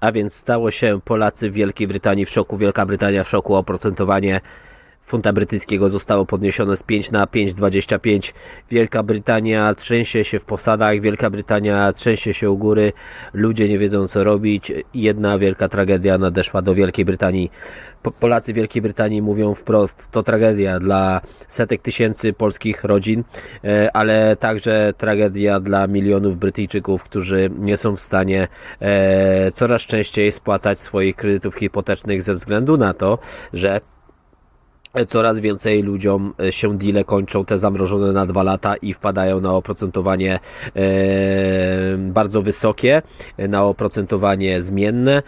A więc stało się Polacy w Wielkiej Brytanii w szoku, Wielka Brytania w szoku, oprocentowanie funta brytyjskiego zostało podniesione z 5 na 5,25. Wielka Brytania trzęsie się w posadach, Wielka Brytania trzęsie się u góry, ludzie nie wiedzą co robić. Jedna wielka tragedia nadeszła do Wielkiej Brytanii. Po- Polacy Wielkiej Brytanii mówią wprost, to tragedia dla setek tysięcy polskich rodzin, e, ale także tragedia dla milionów Brytyjczyków, którzy nie są w stanie e, coraz częściej spłacać swoich kredytów hipotecznych ze względu na to, że coraz więcej ludziom e, się deale kończą, te zamrożone na dwa lata i wpadają na oprocentowanie e, bardzo wysokie, e, na oprocentowanie zmienne.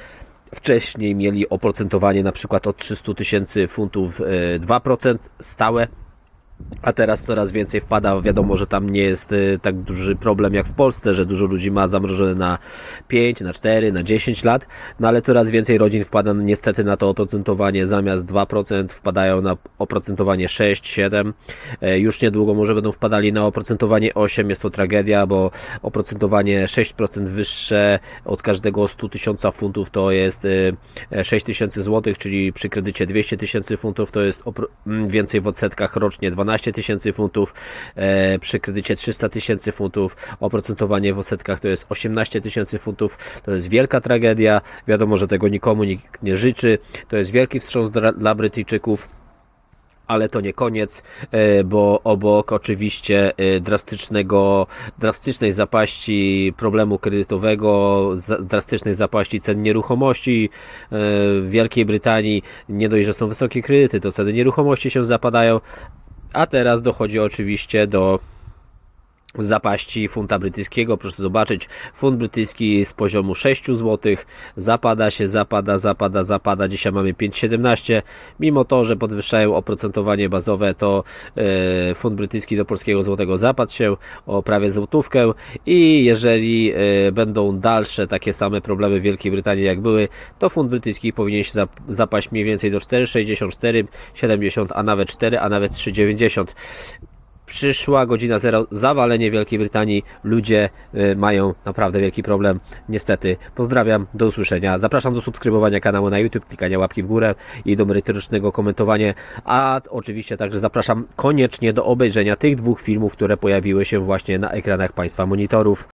Wcześniej mieli oprocentowanie na przykład od 300 tysięcy funtów e, 2% stałe, a teraz coraz więcej wpada. Wiadomo, że tam nie jest y, tak duży problem jak w Polsce, że dużo ludzi ma zamrożone na 5, na 4, na 10 lat, no ale coraz więcej rodzin wpada niestety na to oprocentowanie zamiast 2% wpadają na oprocentowanie 6, 7. E, Już niedługo może będą wpadali na oprocentowanie 8. Jest to tragedia, bo oprocentowanie 6% wyższe od każdego 100 tysiąca funtów to jest y, 6 tysięcy złotych, czyli przy kredycie 200 tysięcy funtów to jest więcej w odsetkach rocznie 12 tysięcy funtów, e, przy kredycie 300 tysięcy funtów, oprocentowanie w odsetkach to jest 18 tysięcy funtów, to jest wielka tragedia, wiadomo, że tego nikomu nikt nie życzy, to jest wielki wstrząs dla, dla Brytyjczyków. Ale to nie koniec, e, bo obok oczywiście e, drastycznego, drastycznej zapaści problemu kredytowego, drastycznej zapaści cen nieruchomości e, w Wielkiej Brytanii, nie dość, że są wysokie kredyty, to ceny nieruchomości się zapadają, a teraz dochodzi oczywiście do zapaści funta brytyjskiego. Proszę zobaczyć, funt brytyjski z poziomu 6 zł zapada się, zapada, zapada, zapada. Dzisiaj mamy 5,17. Mimo to, że podwyższają oprocentowanie bazowe, to e, funt brytyjski do polskiego złotego zapadł się o prawie złotówkę i jeżeli e, będą dalsze takie same problemy w Wielkiej Brytanii jak były, to funt brytyjski powinien się zap- zapaść mniej więcej do 4,64, 70, a nawet 4, a nawet 3,90 przyszła godzina zero, zawalenie Wielkiej Brytanii. Ludzie y, mają naprawdę wielki problem. Niestety. Pozdrawiam, do usłyszenia. Zapraszam do subskrybowania kanału na YouTube, klikania łapki w górę i do merytorycznego komentowania. A oczywiście także zapraszam koniecznie do obejrzenia tych dwóch filmów, które pojawiły się właśnie na ekranach Państwa monitorów.